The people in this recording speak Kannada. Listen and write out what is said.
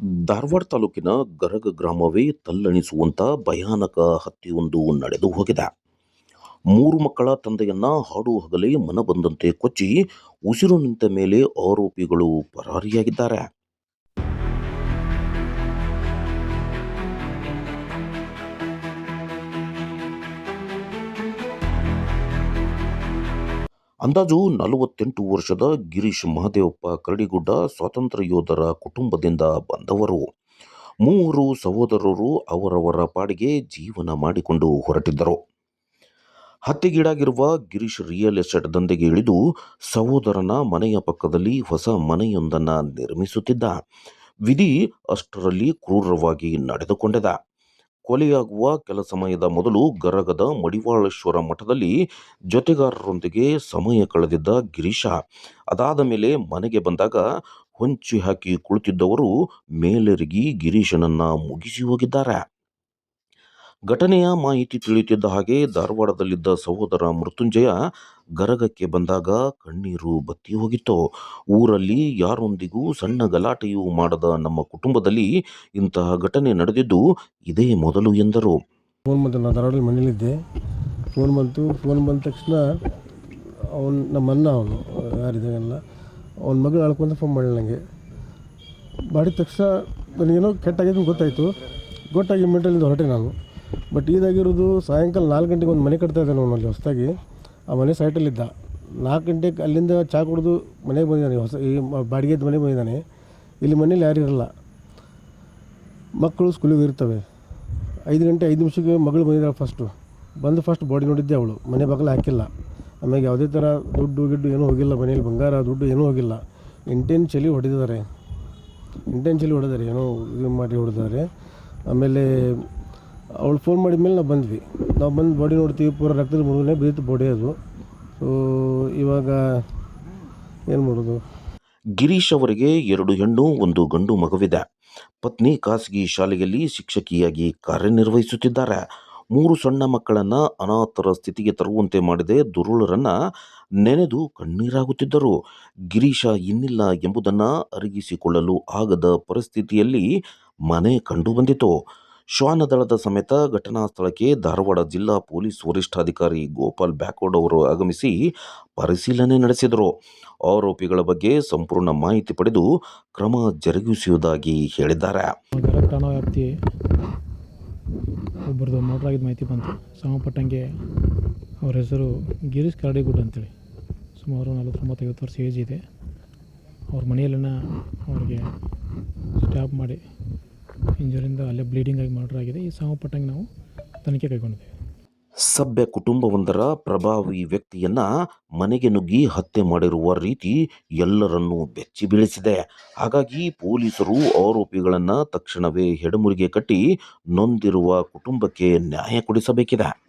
ಧಾರವಾಡ ತಾಲೂಕಿನ ಗರಗ ಗ್ರಾಮವೇ ತಲ್ಲಣಿಸುವಂತ ಭಯಾನಕ ಹತ್ಯೆಯೊಂದು ನಡೆದು ಹೋಗಿದೆ. ಮೂರು ಮಕ್ಕಳ ತಂದೆಯನ್ನ ಹಾಡು ಹಗಲೇ ಮನಬಂದಂತೆ ಕೊಚ್ಚಿ, ಉಸಿರು ನಿಂತ ಮೇಲೆ ಆರೋಪಿಗಳು ಪರಾರಿಯಾಗಿದ್ದಾರೆ. ಅಂದಾಜು ನಲವತ್ತೆಂಟು ವರ್ಷದ ಗಿರೀಶ್ ಮಹದೇವಪ್ಪ ಕರಡಿಗುಡ್ಡ ಸ್ವಾತಂತ್ರ್ಯ ಯೋಧರ ಕುಟುಂಬದಿಂದ ಬಂದವರು. ಮೂವರು ಸಹೋದರರು ಅವರವರ ಪಾಡಿಗೆ ಜೀವನ ಮಾಡಿಕೊಂಡು ಹೊರಟಿದ್ದರು. ಹತ್ಯೆಗೀಡಾಗಿರುವ ಗಿರೀಶ್ ರಿಯಲ್ ಎಸ್ಟೇಟ್ ದಂಧೆಗೆ ಇಳಿದು ಸಹೋದರನ ಮನೆಯ ಪಕ್ಕದಲ್ಲಿ ಹೊಸ ಮನೆಯೊಂದನ್ನು ನಿರ್ಮಿಸುತ್ತಿದ್ದ. ವಿಧಿ ಅಷ್ಟರಲ್ಲಿ ಕ್ರೂರವಾಗಿ ನಡೆದುಕೊಂಡಿದೆ. ಕೊಲೆಯಾಗುವ ಕೆಲ ಸಮಯದ ಮೊದಲು ಗರಗದ ಮಡಿವಾಳೇಶ್ವರ ಮಠದಲ್ಲಿ ಜೊತೆಗಾರರೊಂದಿಗೆ ಸಮಯ ಕಳೆದಿದ್ದ ಗಿರೀಶ. ಅದಾದ ಮೇಲೆ ಮನೆಗೆ ಬಂದಾಗ ಹೊಂಚಿ ಹಾಕಿ ಕುಳಿತಿದ್ದವರು ಮೇಲೆರಗಿ ಗಿರೀಶನನ್ನು ಮುಗಿಸಿ ಹೋಗಿದ್ದಾರೆ. ಘಟನೆಯ ಮಾಹಿತಿ ತಿಳಿಯುತ್ತಿದ್ದ ಹಾಗೆ ಧಾರವಾಡದಲ್ಲಿದ್ದ ಸಹೋದರ ಮೃತ್ಯುಂಜಯ ಗರಗಕ್ಕೆ ಬಂದಾಗ ಕಣ್ಣೀರು ಬತ್ತಿ ಹೋಗಿತ್ತು. ಊರಲ್ಲಿ ಯಾರೊಂದಿಗೂ ಸಣ್ಣ ಗಲಾಟೆಯೂ ಮಾಡದ ನಮ್ಮ ಕುಟುಂಬದಲ್ಲಿ ಇಂತಹ ಘಟನೆ ನಡೆದಿದ್ದು ಇದೇ ಮೊದಲು ಎಂದರು. ಫೋನ್ ಬಂತು, ನಾನು ಧಾರವಾಡ ಮನೇಲಿದ್ದೆ ಫೋನ್ ಬಂತು, ಫೋನ್ ಬಂದ ತಕ್ಷಣ ಅವನು ನಮ್ಮ ಅಣ್ಣ ಅವನು ಯಾರಿದ್ದಾಗಲ್ಲ ಅವನ ಮಗಳು ಅಳ್ಕೊಂತ ಫೋನ್ ಮಾಡಿಲ್ಲ ನನಗೆ ಮಾಡಿದ ತಕ್ಷಣ ನನಗೇನೋ ಕೆಟ್ಟಾಗಿದ್ದು ಗೊತ್ತಾಯಿತು. ಗೊತ್ತಾಗಿ ಮೆಂಟಲಿಂದ ಹೊರಟೆ ನಾನು. ಬಟ್ ಇದಾಗಿರೋದು ಸಾಯಂಕಾಲ ನಾಲ್ಕು ಗಂಟೆಗೆ ಒಂದು ಮನೆ ಕಟ್ತಾ ಇದ್ದಾನೆ ಅವನಲ್ಲಿ ಹೊಸದಾಗಿ. ಆ ಮನೆ ಸೈಟಲ್ಲಿದ್ದ ನಾಲ್ಕು ಗಂಟೆಗೆ ಅಲ್ಲಿಂದ ಚಾ ಕುಡಿದು ಮನೆಗೆ ಬಂದಿದ್ದಾನೆ. ಹೊಸ, ಈ ಬಾಡಿಗೆದ್ದು ಬಾಡಿಗೆದ ಮನೆಗೆ ಬಂದಿದ್ದಾನೆ. ಇಲ್ಲಿ ಮನೇಲಿ ಯಾರು ಇರಲ್ಲ. ಮಕ್ಕಳು ಸ್ಕೂಲಿಗೆ ಇರ್ತವೆ. ಐದು ಗಂಟೆ ಐದು ನಿಮಿಷಕ್ಕೆ ಮಗಳು ಬಂದಿದ್ದಾಳೆ ಫಸ್ಟು ಬಂದು ಫಸ್ಟ್ ಬಾಡಿ ನೋಡಿದ್ದೆ ಅವಳು. ಮನೆ ಬಾಗಿಲು ಹಾಕಿಲ್ಲ. ಆಮೇಲೆ ಯಾವುದೇ ಥರ ದುಡ್ಡು ಗಿಡ್ಡು ಏನೂ ಹೋಗಿಲ್ಲ ಮನೇಲಿ ಬಂಗಾರ, ದುಡ್ಡು ಏನೂ ಹೋಗಿಲ್ಲ. ಇಂಟೆನ್ಷಲಿ ಹೊಡೆದಿದ್ದಾರೆ. ಇಂಟೆನ್ಷಲಿ ಹೊಡೆದಾರೆ ಏನೋ ಇದು ಮಾಡಿ ಹೊಡೆದಾರೆ ಆಮೇಲೆ ಅವಳು ಫೋನ್ ಮಾಡಿದ ಮೇಲೆ ನಾವು ಬಂದ್ವಿ. ನಾವು ಬಂದು ಬಾಡಿ ನೋಡ್ತೀವಿ, ಪೂರ ರಕ್ತದ ಮುಳುಗನೆ, ಬಿದ್ದಿತ್ತು ಬಾಡಿ ಅದು. ಸೊ ಇವಾಗ ಏನು ಮಾಡೋದು? ಗಿರೀಶ್ ಅವರಿಗೆ ಎರಡು ಹೆಣ್ಣು, ಒಂದು ಗಂಡು ಮಗುವಿದೆ. ಪತ್ನಿ ಖಾಸಗಿ ಶಾಲೆಯಲ್ಲಿ ಶಿಕ್ಷಕಿಯಾಗಿ ಕಾರ್ಯನಿರ್ವಹಿಸುತ್ತಿದ್ದಾರೆ. ಮೂರು ಸಣ್ಣ ಮಕ್ಕಳನ್ನು ಅನಾಥರ ಸ್ಥಿತಿಗೆ ತರುವಂತೆ ಮಾಡಿದೆ ದುರುಳರನ್ನು ನೆನೆದು ಕಣ್ಣೀರಾಗುತ್ತಿದ್ದರು. ಗಿರೀಶ ಇನ್ನಿಲ್ಲ ಎಂಬುದನ್ನು ಅರಗಿಸಿಕೊಳ್ಳಲು ಆಗದ ಪರಿಸ್ಥಿತಿಯಲ್ಲಿ ಮನೆ ಕಂಡುಬಂದಿತು ಶ್ವಾನದಳದ ಸಮೇತ ಘಟನಾ ಸ್ಥಳಕ್ಕೆ ಧಾರವಾಡ ಜಿಲ್ಲಾ ಪೊಲೀಸ್ ವರಿಷ್ಠಾಧಿಕಾರಿ ಗೋಪಾಲ್ ಬ್ಯಾಕೋಡ್ ಅವರು ಆಗಮಿಸಿ ಪರಿಶೀಲನೆ ನಡೆಸಿದರು. ಆರೋಪಿಗಳ ಬಗ್ಗೆ ಸಂಪೂರ್ಣ ಮಾಹಿತಿ ಪಡೆದು ಕ್ರಮ ಜರುಗಿಸುವುದಾಗಿ ಹೇಳಿದ್ದಾರೆ. ಆಗಿದ್ದ ಮಾಹಿತಿ ಬಂತು. ಸಂಬಂಧಪಟ್ಟಂಗೆ ಅವ್ರ ಹೆಸರು ಗಿರೀಶ್ ಕರಡಿಗುಡ್ ಅಂತೇಳಿ. ಸುಮಾರು ನಲವತ್ತೊಂಬತ್ತೈವತ್ತು ವರ್ಷ ಏಜ್ ಇದೆ. ಅವ್ರ ಮನೆಯಲ್ಲಿನ ಅವ್ರಿಗೆ ಸ್ಟ್ಯಾಪ್ ಮಾಡಿ ಇಂಜರಿಂದ ಅಲ್ಲೇ ಬ್ಲೀಡಿಂಗ್ ಆಗಿ ಮರ್ಡರ್ ಆಗಿದೆ. ಈ ಸಂಬಂಧಪಟ್ಟಂಗೆ ನಾವು ತನಿಖೆ ಕೈಗೊಂಡಿದ್ದೇವೆ. ಸಭ್ಯ ಕುಟುಂಬವೊಂದರ ಪ್ರಭಾವಿ ವ್ಯಕ್ತಿಯನ್ನ ಮನೆಗೆ ನುಗ್ಗಿ ಹತ್ಯೆ ಮಾಡಿರುವ ರೀತಿ ಎಲ್ಲರನ್ನೂ ಬೆಚ್ಚಿ ಬೀಳಿಸಿದೆ. ಹಾಗಾಗಿ ಪೊಲೀಸರು ಆರೋಪಿಗಳನ್ನು ತಕ್ಷಣವೇ ಹೆಡಮುರಿಗೆ ಕಟ್ಟಿ ನೊಂದಿರುವ ಕುಟುಂಬಕ್ಕೆ ನ್ಯಾಯ ಕೊಡಿಸಬೇಕಿದೆ.